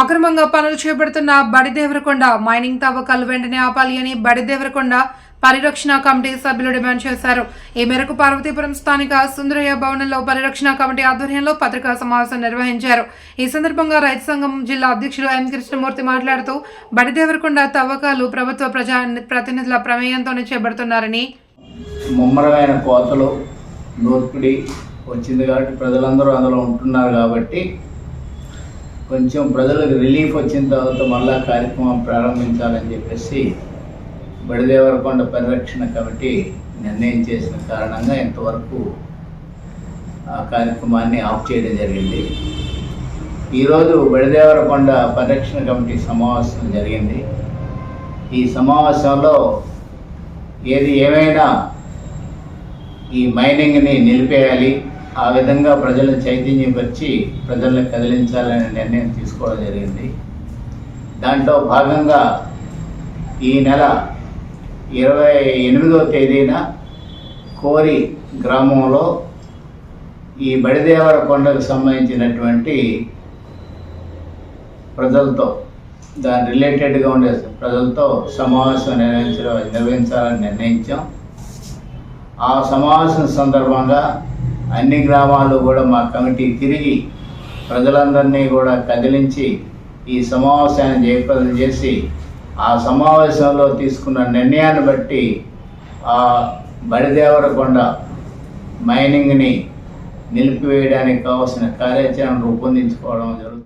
అక్రమంగా పనులు చేపడుతున్న బడిదేవరకొండ మైనింగ్ తవ్వకాలు వెంటనే ఆపాలి అని బడిదేవరకొండ పరిరక్షణ కమిటీ సభ్యులు డిమాండ్ చేశారు. ఈ మేరకు పార్వతీపురం స్థానిక సుందరయ్య భవనంలో పరిరక్షణ కమిటీ ఆధ్వర్యంలో పత్రికా సమావేశం నిర్వహించారు. ఈ సందర్భంగా రైతు సంఘం జిల్లా అధ్యక్షులు ఎం కృష్ణమూర్తి మాట్లాడుతూ బడిదేవరకొండ తవ్వకాలు ప్రభుత్వ ప్రజా ప్రతినిధుల ప్రమేయంతోనే చేపడుతున్నారని ముమ్మరమైన కోతలు నూర్పిడి వచ్చింది కాబట్టి ప్రజలందరూ అందులో ఉంటున్నారు కాబట్టి కొంచెం ప్రజలకు రిలీఫ్ వచ్చిన తర్వాత మళ్ళా కార్యక్రమం ప్రారంభించాలని చెప్పేసి బడిదేవరకొండ పరిరక్షణ కమిటీ నిర్ణయం చేసిన కారణంగా ఇంతవరకు ఆ కార్యక్రమాన్ని ఆఫ్ చేయడం జరిగింది. ఈరోజు బడిదేవరకొండ పరిరక్షణ కమిటీ సమావేశం జరిగింది. ఈ సమావేశంలో ఏది ఏమైనా ఈ మైనింగ్ని నిలిపేయాలి ఆ విధంగా ప్రజలను చైతన్యం వచ్చి ప్రజలను కదిలించాలనే నిర్ణయం తీసుకోవడం జరిగింది. దాంట్లో భాగంగా ఈ నెల ఇరవై ఎనిమిదవ తేదీన కోరి గ్రామంలో ఈ బడిదేవర కొండకు సంబంధించినటువంటి ప్రజలతో దాని రిలేటెడ్గా ఉండే ప్రజలతో సమావేశం నిర్వహించడం నిర్వహించాలని నిర్ణయించాం. ఆ సమావేశం సందర్భంగా అన్ని గ్రామాల్లో కూడా మా కమిటీ తిరిగి ప్రజలందరినీ కూడా కదిలించి ఈ సమావేశాన్ని జయప్రదం చేసి ఆ సమావేశంలో తీసుకున్న నిర్ణయాన్ని బట్టి ఆ బడిదేవరకొండ మైనింగ్ని నిలిపివేయడానికి కావాల్సిన కార్యాచరణ రూపొందించుకోవడం జరుగుతుంది.